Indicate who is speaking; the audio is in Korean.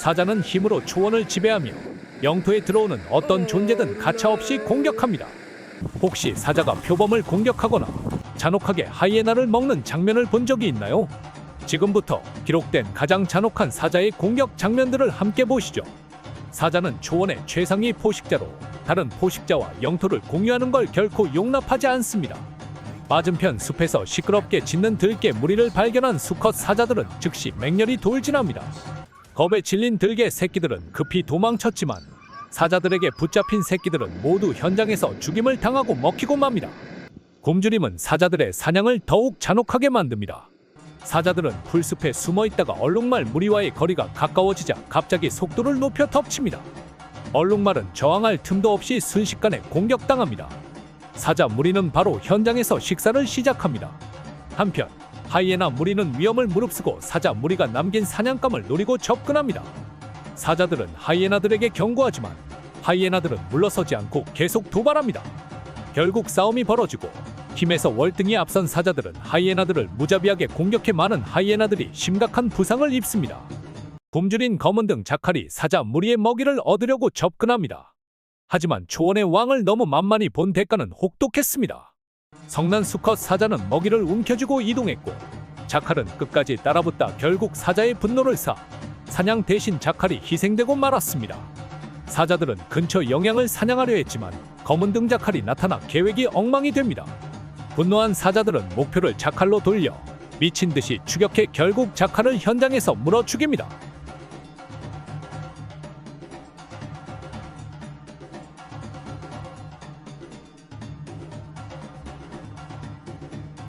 Speaker 1: 사자는 힘으로 초원을 지배하며 영토에 들어오는 어떤 존재든 가차없이 공격합니다. 혹시 사자가 표범을 공격하거나 잔혹하게 하이에나를 먹는 장면을 본 적이 있나요? 지금부터 기록된 가장 잔혹한 사자의 공격 장면들을 함께 보시죠. 사자는 초원의 최상위 포식자로 다른 포식자와 영토를 공유하는 걸 결코 용납하지 않습니다. 맞은편 숲에서 시끄럽게 짖는 들개 무리를 발견한 수컷 사자들은 즉시 맹렬히 돌진합니다. 겁에 질린 들개 새끼들은 급히 도망쳤지만 사자들에게 붙잡힌 새끼들은 모두 현장에서 죽임을 당하고 먹히고 맙니다. 굶주림은 사자들의 사냥을 더욱 잔혹하게 만듭니다. 사자들은 풀숲에 숨어 있다가 얼룩말 무리와의 거리가 가까워지자 갑자기 속도를 높여 덮칩니다. 얼룩말은 저항할 틈도 없이 순식간에 공격당합니다. 사자 무리는 바로 현장에서 식사를 시작합니다. 한편 하이에나 무리는 위험을 무릅쓰고 사자 무리가 남긴 사냥감을 노리고 접근합니다. 사자들은 하이에나들에게 경고하지만 하이에나들은 물러서지 않고 계속 도발합니다. 결국 싸움이 벌어지고 힘에서 월등히 앞선 사자들은 하이에나들을 무자비하게 공격해 많은 하이에나들이 심각한 부상을 입습니다. 굶주린 검은 등 자칼이 사자 무리의 먹이를 얻으려고 접근합니다. 하지만 초원의 왕을 너무 만만히 본 대가는 혹독했습니다. 성난 수컷 사자는 먹이를 움켜쥐고 이동했고 자칼은 끝까지 따라붙다 결국 사자의 분노를 사 사냥 대신 자칼이 희생되고 말았습니다. 사자들은 근처 영양을 사냥하려 했지만 검은 등 자칼이 나타나 계획이 엉망이 됩니다. 분노한 사자들은 목표를 자칼로 돌려 미친 듯이 추격해 결국 자칼을 현장에서 물어 죽입니다.